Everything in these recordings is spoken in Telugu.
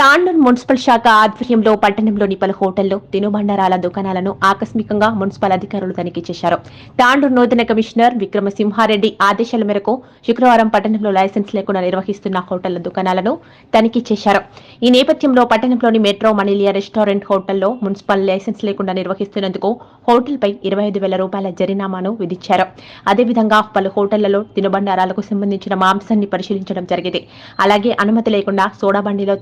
తాండూర్ మున్సిపల్ శాఖ ఆధ్వర్యంలో పట్టణంలోని పలు హోటళ్ళు తినుబండారాల దుకాణాలను ఆకస్మికంగా మున్సిపల్ అధికారులు తనిఖీ చేశారు. తాండూర్ నూతన కమిషనర్ విక్రమసింహారెడ్డి ఆదేశాల మేరకు శుక్రవారం పట్టణంలో లైసెన్స్ లేకుండా నిర్వహిస్తున్న హోటళ్ళ దుకాణాలను తనిఖీ చేశారు. ఈ నేపథ్యంలో పట్టణంలోని మెట్రో మనీలియా రెస్టారెంట్ హోటల్లో మున్సిపల్ లైసెన్స్ లేకుండా నిర్వహిస్తున్నందుకు హోటల్పై ఇరవై ఐదు వేల రూపాయల జరిమానాను విధించారు. అదేవిధంగా పలు హోటళ్ళలో తినుబండారాలకు సంబంధించిన మాంసాన్ని పరిశీలించడం జరిగింది. అలాగే అనుమతి లేకుండా సోడా బండిలో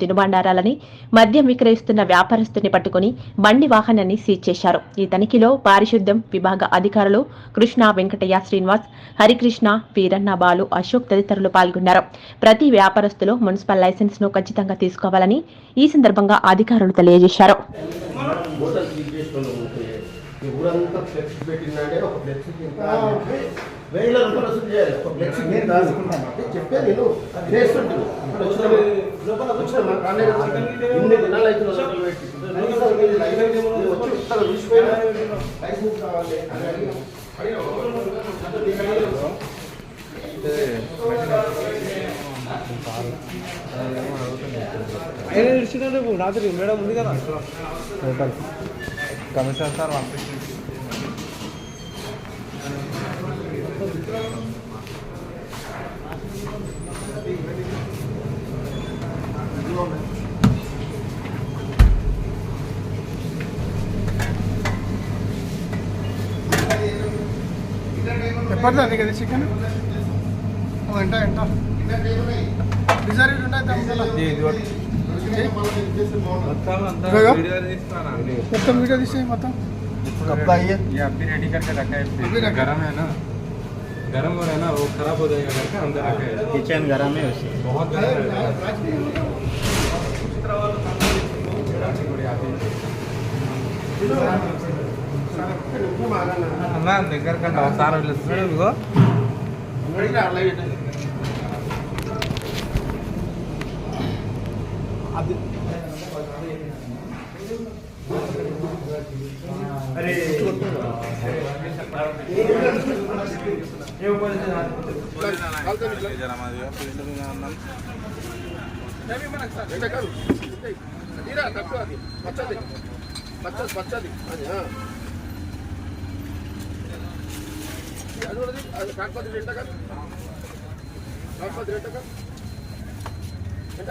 తినుబండారాలని మద్యం విక్రయిస్తున్న వ్యాపారస్తుని పట్టుకుని బండి వాహనాన్ని సీజ్ చేశారు. ఈ తనిఖీలో పారిశుద్ధ్యం విభాగ అధికారులు కృష్ణ వెంకటయ్య శ్రీనివాస్ హరికృష్ణ వీరన్న బాలు అశోక్ తదితరులు పాల్గొన్నారు. ప్రతి వ్యాపారస్తులు మున్సిపల్ లైసెన్స్ను ఖచ్చితంగా తీసుకోవాలని ఈ సందర్భంగా అధికారులు తెలియజేశారు. ఊరంతా ఫ్లెక్స్ పెట్టిందంటే ఒక ఫ్లెక్స్ వేల రూపాయలు వసూలు చేయాలి. ఒక ఫ్లెక్స్ కింద దాచుకుంటాను అంటే చెప్పే నేను చేస్తుంటాను. వచ్చిన లోపల వచ్చిన ఇన్ని దినాలు అయితే వచ్చి లైసెన్స్ కావాలి అని అడిగాను. ఆయన ఇచ్చిన రేపు రాత్రి మేడం ఉంది కదా. కమిషనర్ సార్ పంపించింది ఎప్పటిదా నీకు అది చికెన్ ఎంత ఎంత రిజర్వ్ ఉంటాయి దాంట్లో ఇది ఒకటి. మొత్తం అంతా ఇదిగో. వీడియో తీస్తానా? మొత్తం వీడియో తీసి మొత్తం ये अभी रेडी करके रखा है अभी रखा। गरम है ना गरम हो रहा है ना वो खराब हो जाएगा करके अंदर रखा है किचन गरम है उसे बहुत गरम है అన్నా దగ్గర కన్నా ఒకసారి వెళ్ళొస్తున్నాడు ఇదిగో అడిగినా అలాగే ఎంత కాదు తీరా తక్కువ అది పచ్చది పచ్చది పచ్చది అది అది కూడా అది- అది కాకపోతే ఎంత కాదు కాకపోతే ఎంత కాదు ఎంత